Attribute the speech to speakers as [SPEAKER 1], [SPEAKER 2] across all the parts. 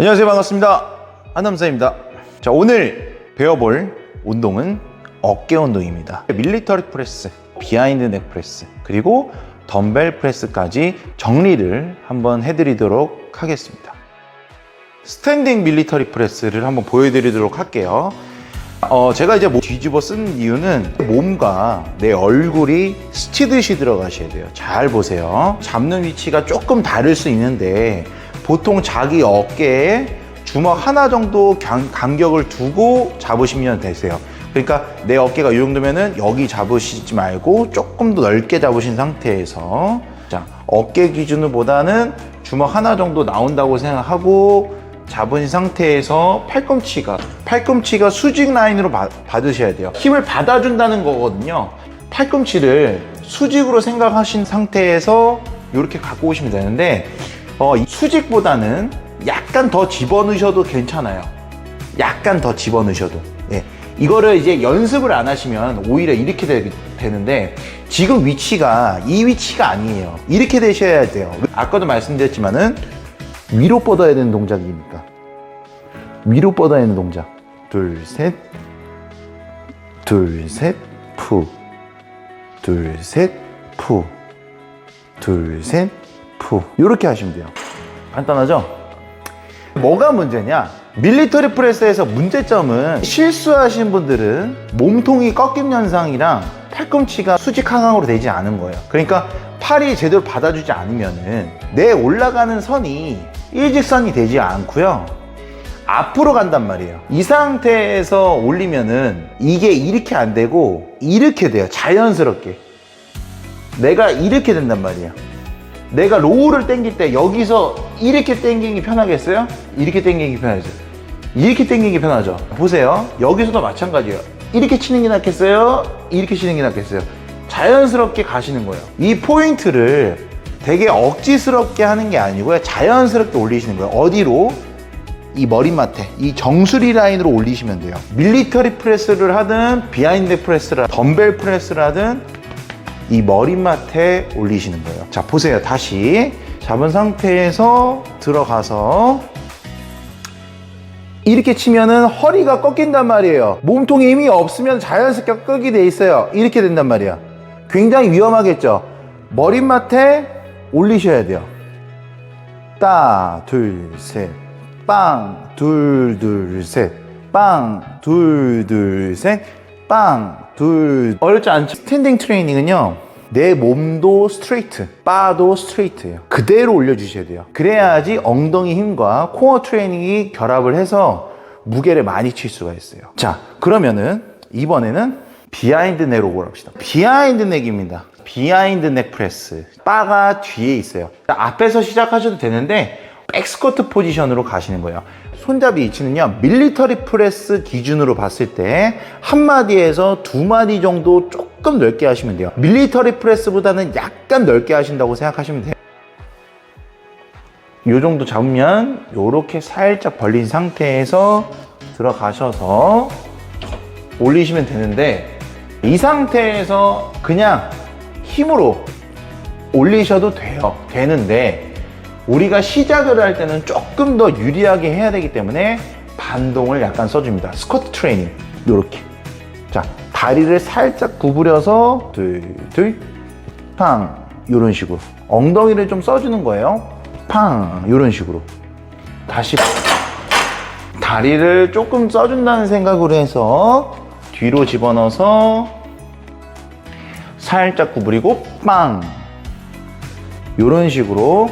[SPEAKER 1] 안녕하세요. 반갑습니다. 한남사입니다. 자 오늘 배워볼 운동은 어깨 운동입니다. 밀리터리 프레스 비하인드 넥 프레스 그리고 덤벨 프레스까지 정리를 한번 해드리도록 하겠습니다. 스탠딩 밀리터리 프레스를 한번 보여드리도록 할게요. 어, 제가 이제 뭐 뒤집어 쓴 이유는 몸과 내 얼굴이 스치듯이 들어가셔야 돼요. 잘 보세요. 잡는 위치가 조금 다를 수 있는데 보통 자기 어깨에 주먹 하나 정도 간- 간격을 두고 잡으시면 되세요. 그러니까 내 어깨가 이 정도면은 여기 잡으시지 말고 조금 더 넓게 잡으신 상태에서 자 어깨 기준으로보다는 주먹 하나 정도 나온다고 생각하고 잡은 상태에서 팔꿈치가 팔꿈치가 수직 라인으로 받- 받으셔야 돼요. 힘을 받아준다는 거거든요. 팔꿈치를 수직으로 생각하신 상태에서 이렇게 갖고 오시면 되는데 어, 이 수직보다는 약간 더 집어넣으셔도 괜찮아요. 약간 더 집어넣으셔도. 예. 이거를 이제 연습을 안 하시면 오히려 이렇게 되, 되는데 지금 위치가 이 위치가 아니에요. 이렇게 되셔야 돼요. 아까도 말씀드렸지만은 위로 뻗어야 되는 동작이니까. 위로 뻗어야 되는 동작. 둘, 셋. 둘, 셋. 푸. 둘, 셋. 푸. 둘, 셋. 푸. 이렇게 하시면 돼요. 간단하죠? 뭐가 문제냐? 밀리터리 프레스에서 문제점은 실수하신 분들은 몸통이 꺾임 현상이랑 팔꿈치가 수직 하강으로 되지 않은 거예요. 그러니까 팔이 제대로 받아주지 않으면은 내 올라가는 선이 일직선이 되지 않고요. 앞으로 간단 말이에요. 이 상태에서 올리면은 이게 이렇게 안 되고 이렇게 돼요. 자연스럽게. 내가 이렇게 된단 말이에요. 내가 로우를 당길 때 여기서 이렇게 당기기 편하겠어요? 이렇게 당기기 편하죠? 이렇게 당기기 편하죠? 보세요. 여기서도 마찬가지예요. 이렇게 치는 게 낫겠어요? 이렇게 치는 게 낫겠어요? 자연스럽게 가시는 거예요. 이 포인트를 되게 억지스럽게 하는 게 아니고요. 자연스럽게 올리시는 거예요. 어디로? 이 머리맡에 이 정수리 라인으로 올리시면 돼요. 밀리터리 프레스를 하든 비하인드 프레스를 하든 덤벨 프레스를 하든 이 머리맡에 올리시는 거예요. 자, 보세요. 다시 잡은 상태에서 들어가서 이렇게 치면은 허리가 꺾인단 말이에요. 몸통에 힘이 없으면 자연스럽게 꺾이 돼 있어요. 이렇게 된단 말이야. 굉장히 위험하겠죠. 머리맡에 올리셔야 돼요. 따, 둘, 셋. 빵, 둘, 둘, 셋. 빵, 둘, 둘, 셋. 빵, 둘. 어렵지 않죠? 스탠딩 트레이닝은요. 내 몸도 스트레이트, 바도 스트레이트예요. 그대로 올려주셔야 돼요. 그래야지 엉덩이 힘과 코어 트레이닝이 결합을 해서 무게를 많이 칠 수가 있어요. 자, 그러면은 이번에는 비하인드 넥으로 합시다. 비하인드 넥입니다. 비하인드 넥 프레스. 바가 뒤에 있어요. 앞에서 시작하셔도 되는데 백스쿼트 포지션으로 가시는 거예요. 손잡이 위치는요, 밀리터리 프레스 기준으로 봤을 때 한 마디에서 두 마디 정도 조금 넓게 하시면 돼요. 밀리터리 프레스보다는 약간 넓게 하신다고 생각하시면 돼요. 요 정도 잡으면 요렇게 살짝 벌린 상태에서 들어가셔서 올리시면 되는데 이 상태에서 그냥 힘으로 올리셔도 돼요. 되는데 우리가 시작을 할 때는 조금 더 유리하게 해야 되기 때문에 반동을 약간 써줍니다. 스쿼트 트레이닝. 요렇게. 자 다리를 살짝 구부려서 둘, 둘, 팡. 요런 식으로. 엉덩이를 좀 써주는 거예요. 팡. 요런 식으로. 다시 다리를 조금 써준다는 생각으로 해서 뒤로 집어넣어서 살짝 구부리고 빵 이런 식으로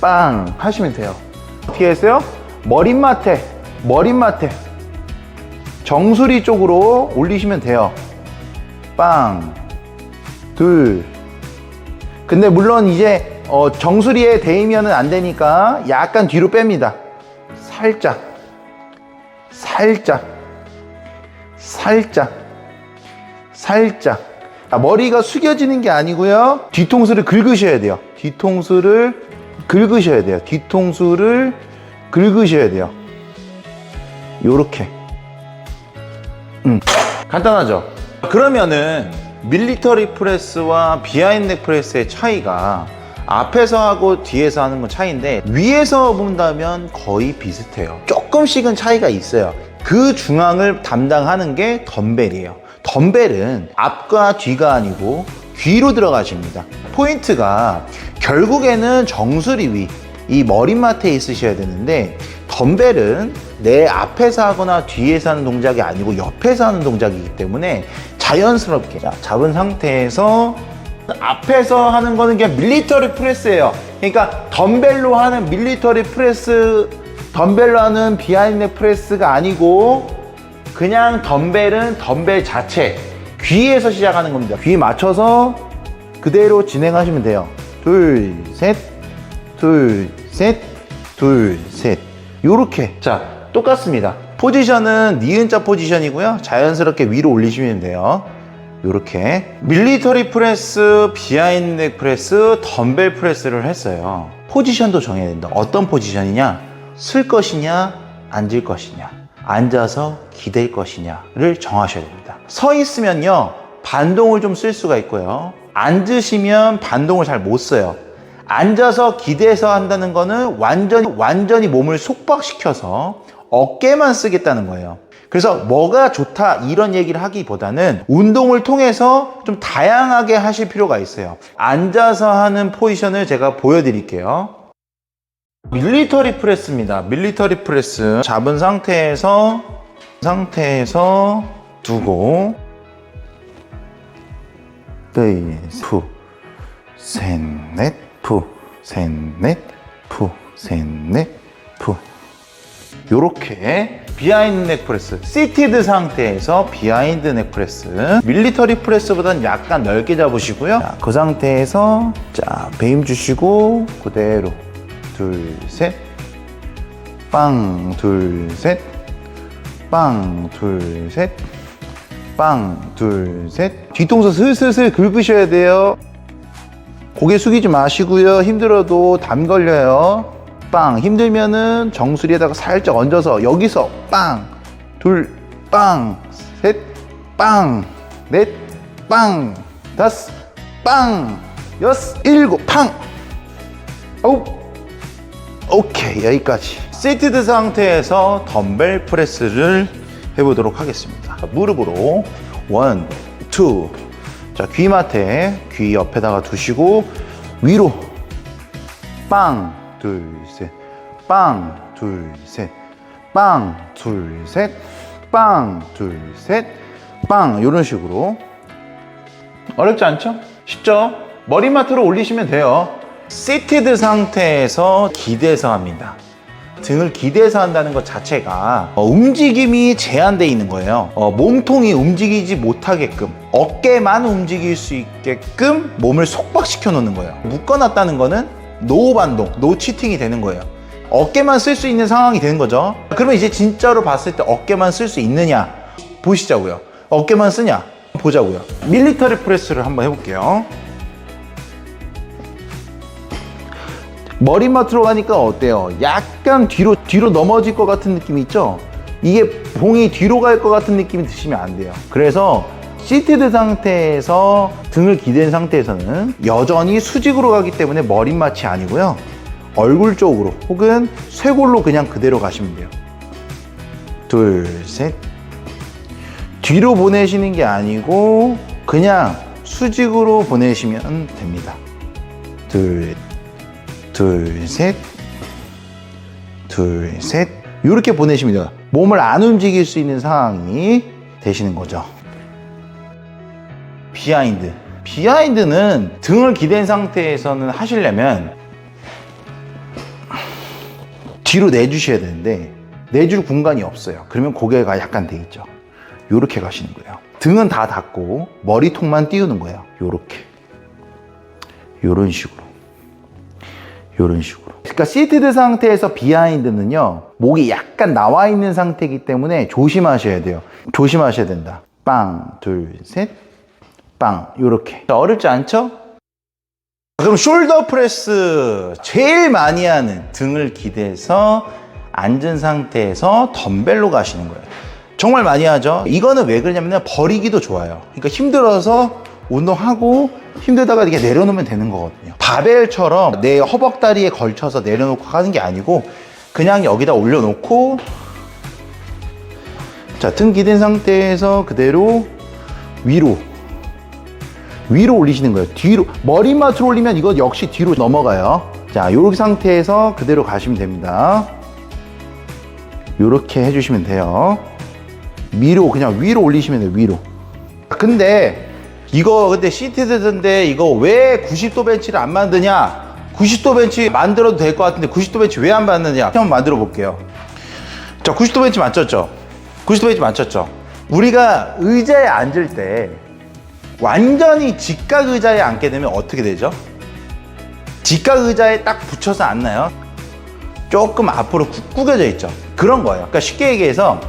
[SPEAKER 1] 빵 하시면 돼요. 어떻게 했어요? 머리맡에 머리맡에 정수리 쪽으로 올리시면 돼요. 빵. 둘. 근데 물론 이제 어, 정수리에 대이면은 안 되니까 약간 뒤로 뺍니다. 살짝. 살짝. 살짝. 살짝. 아, 머리가 숙여지는 게 아니고요. 뒤통수를 긁으셔야 돼요. 뒤통수를 긁으셔야 돼요 뒤통수를 긁으셔야 돼요 요렇게 음, 간단하죠 그러면은 밀리터리 프레스와 비하인드 프레스의 차이가 앞에서 하고 뒤에서 하는 건 차이인데 위에서 본다면 거의 비슷해요. 조금씩은 차이가 있어요. 그 중앙을 담당하는 게 덤벨이에요. 덤벨은 앞과 뒤가 아니고 귀로 들어가십니다. 포인트가 결국에는 정수리 위, 이 머리맡에 있으셔야 되는데 덤벨은 내 앞에서 하거나 뒤에서 하는 동작이 아니고 옆에서 하는 동작이기 때문에 자연스럽게 자, 잡은 상태에서 앞에서 하는 거는 그냥 밀리터리 프레스예요. 그러니까 덤벨로 하는 밀리터리 프레스, 덤벨로 하는 비하인드 프레스가 아니고 그냥 덤벨은 덤벨 자체 귀에서 시작하는 겁니다. 귀에 맞춰서 그대로 진행하시면 돼요. 둘, 셋, 둘, 셋, 둘, 셋. 요렇게. 자, 똑같습니다. 포지션은 니은자 포지션이고요. 자연스럽게 위로 올리시면 돼요. 요렇게. 밀리터리 프레스, 비하인드 넥 프레스, 덤벨 프레스를 했어요. 포지션도 정해야 된다. 어떤 포지션이냐? 쓸 것이냐? 앉을 것이냐? 앉아서 기댈 것이냐를 정하셔야 됩니다. 서 있으면요. 반동을 좀 쓸 수가 있고요. 앉으시면 반동을 잘 못 써요. 앉아서 기대서 한다는 거는 완전히 완전히 몸을 속박시켜서 어깨만 쓰겠다는 거예요. 그래서 뭐가 좋다 이런 얘기를 하기보다는 운동을 통해서 좀 다양하게 하실 필요가 있어요. 앉아서 하는 포지션을 제가 보여드릴게요. 밀리터리 프레스입니다. 밀리터리 프레스 잡은 상태에서 상태에서 두고. 네, 푸, 셋, 넷, 푸, 셋, 넷, 푸, 셋, 넷, 푸. 요렇게 비하인드 넥 프레스 시티드 상태에서 비하인드 넥 프레스. 밀리터리 프레스보다는 약간 넓게 잡으시고요. 자, 그 상태에서 자 배임 주시고 그대로 둘셋빵 둘셋. 빵 둘셋 빵, 둘, 셋. 뒤통수 슬슬슬 긁으셔야 돼요. 고개 숙이지 마시고요. 힘들어도 담 걸려요. 빵. 힘들면은 정수리에다가 살짝 얹어서 여기서 빵, 둘, 빵, 셋, 빵, 넷, 빵, 다섯, 빵, 여섯, 일곱, 팡. 아홉. 오케이 여기까지 시티드 상태에서 덤벨 프레스를 해보도록 하겠습니다 무릎으로 원, 투. 자 귀맡에 귀 옆에다가 두시고 위로 빵, 둘, 셋, 빵, 둘, 셋, 빵, 둘, 셋, 빵, 둘, 셋, 빵 이런 식으로 어렵지 않죠? 쉽죠? 머리맡으로 올리시면 돼요. 시티드 상태에서 기대서 합니다. 등을 기대서 한다는 것 자체가 어, 움직임이 제한되어 있는 거예요. 어, 몸통이 움직이지 못하게끔 어깨만 움직일 수 있게끔 몸을 속박시켜 놓는 거예요. 묶어놨다는 거는 노 반동, 노 치팅이 되는 거예요. 어깨만 쓸 수 있는 상황이 되는 거죠. 그러면 이제 진짜로 봤을 때 어깨만 쓸 수 있느냐 보시자고요. 어깨만 쓰냐 보자고요. 밀리터리 프레스를 한번 해볼게요. 머리맡으로 가니까 어때요? 약간 뒤로 뒤로 넘어질 것 같은 느낌이 있죠? 이게 봉이 뒤로 갈 것 같은 느낌이 드시면 안 돼요. 그래서 시티드 상태에서 등을 기댄 상태에서는 여전히 수직으로 가기 때문에 머리맡이 아니고요. 얼굴 쪽으로 혹은 쇄골로 그냥 그대로 가시면 돼요. 둘, 셋. 뒤로 보내시는 게 아니고 그냥 수직으로 보내시면 됩니다. 둘, 둘, 셋, 둘, 셋. 이렇게 보내시면 돼요. 몸을 안 움직일 수 있는 상황이 되시는 거죠. 비하인드. 비하인드는 등을 기댄 상태에서는 하시려면 뒤로 내주셔야 되는데 내줄 공간이 없어요. 그러면 고개가 약간 돼 있죠. 요렇게 가시는 거예요. 등은 다 닫고 머리통만 띄우는 거예요. 요렇게. 요런 식으로. 요런 식으로. 그러니까 시티드 상태에서 비하인드는요, 목이 약간 나와 있는 상태이기 때문에 조심하셔야 돼요. 조심하셔야 된다. 빵, 둘, 셋, 빵. 요렇게. 어렵지 않죠? 그럼 숄더 프레스 제일 많이 하는 등을 기대서 앉은 상태에서 덤벨로 가시는 거예요. 정말 많이 하죠. 이거는 왜 그러냐면 버리기도 좋아요. 그러니까 힘들어서 운동하고 힘들다가 이렇게 내려놓으면 되는 거거든요. 바벨처럼 내 허벅다리에 걸쳐서 내려놓고 하는 게 아니고 그냥 여기다 올려놓고 자, 등 기댄 상태에서 그대로 위로 위로 올리시는 거예요. 뒤로 머리맡으로 올리면 이거 역시 뒤로 넘어가요. 자, 요렇게 상태에서 그대로 가시면 됩니다. 요렇게 해주시면 돼요. 위로 그냥 위로 올리시면 돼요. 위로. 근데 이거 근데 시티드인데 이거 왜 90도 벤치를 안 만드냐? 90도 벤치 만들어도 될 것 같은데 90도 벤치 왜 안 만드냐? 한번 만들어 볼게요. 자, 90도 벤치 맞췄죠? 90도 벤치 맞췄죠? 우리가 의자에 앉을 때 완전히 직각 의자에 앉게 되면 어떻게 되죠? 직각 의자에 딱 붙여서 앉나요? 조금 앞으로 구- 구겨져 있죠. 그런 거예요. 그러니까 쉽게 얘기해서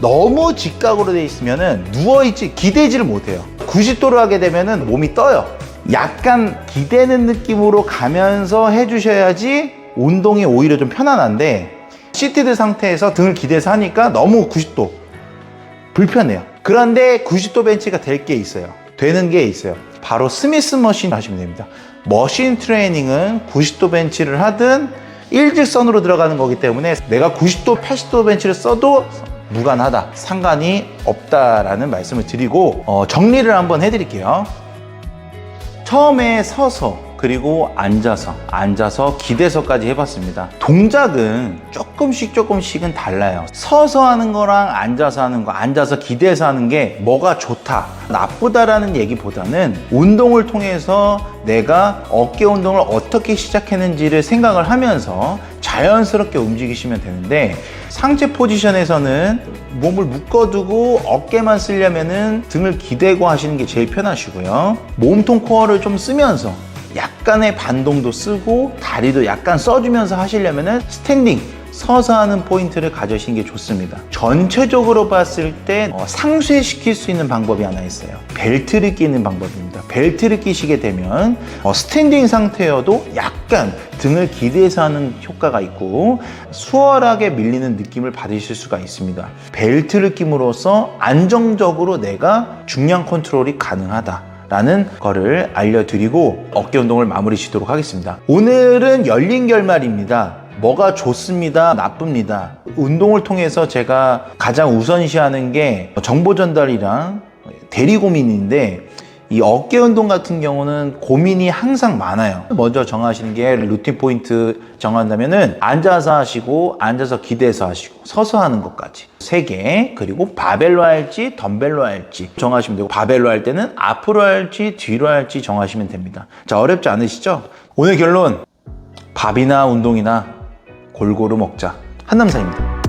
[SPEAKER 1] 너무 직각으로 돼 있으면은 누워있지, 기대지를 못해요. 90도로 하게 되면은 몸이 떠요. 약간 기대는 느낌으로 가면서 해주셔야지 운동이 오히려 좀 편안한데 시티드 상태에서 등을 기대서 하니까 너무 90도 불편해요. 그런데 90도 벤치가 될 게 있어요. 되는 게 있어요. 바로 스미스 머신 하시면 됩니다. 머신 트레이닝은 90도 벤치를 하든 일직선으로 들어가는 거기 때문에 내가 90도, 80도 벤치를 써도 무관하다. 상관이 없다라는 말씀을 드리고 어, 정리를 한번 해드릴게요. 처음에 서서 그리고 앉아서 앉아서 기대서까지 해봤습니다 동작은 조금씩 조금씩은 달라요 서서 하는 거랑 앉아서 하는 거 앉아서 기대서 하는 게 뭐가 좋다 나쁘다라는 얘기보다는 운동을 통해서 내가 어깨 운동을 어떻게 시작했는지를 생각을 하면서 자연스럽게 움직이시면 되는데 상체 포지션에서는 몸을 묶어두고 어깨만 쓰려면은 등을 기대고 하시는 게 제일 편하시고요. 몸통 코어를 좀 쓰면서 약간의 반동도 쓰고 다리도 약간 써주면서 하시려면은 스탠딩 서서 하는 포인트를 가져시는 게 좋습니다. 전체적으로 봤을 때 어, 상쇄시킬 수 있는 방법이 하나 있어요. 벨트를 끼는 방법입니다. 벨트를 끼시게 되면 어, 스탠딩 상태여도 약간 등을 기대서 하는 효과가 있고 수월하게 밀리는 느낌을 받으실 수가 있습니다. 벨트를 끼므로써 안정적으로 내가 중량 컨트롤이 가능하다. 라는 거를 알려드리고 어깨 운동을 마무리 짓도록 하겠습니다. 오늘은 열린 결말입니다. 뭐가 좋습니다, 나쁩니다. 운동을 통해서 제가 가장 우선시하는 게 정보 전달이랑 대리 고민인데 이 어깨 운동 같은 경우는 고민이 항상 많아요. 먼저 정하시는 게 루틴 포인트 정한다면은 앉아서 하시고 앉아서 기대서 하시고 서서 하는 것까지 세 개. 그리고 바벨로 할지 덤벨로 할지 정하시면 되고 바벨로 할 때는 앞으로 할지 뒤로 할지 정하시면 됩니다. 자, 어렵지 않으시죠? 오늘 결론 밥이나 운동이나 골고루 먹자. 한남사입니다.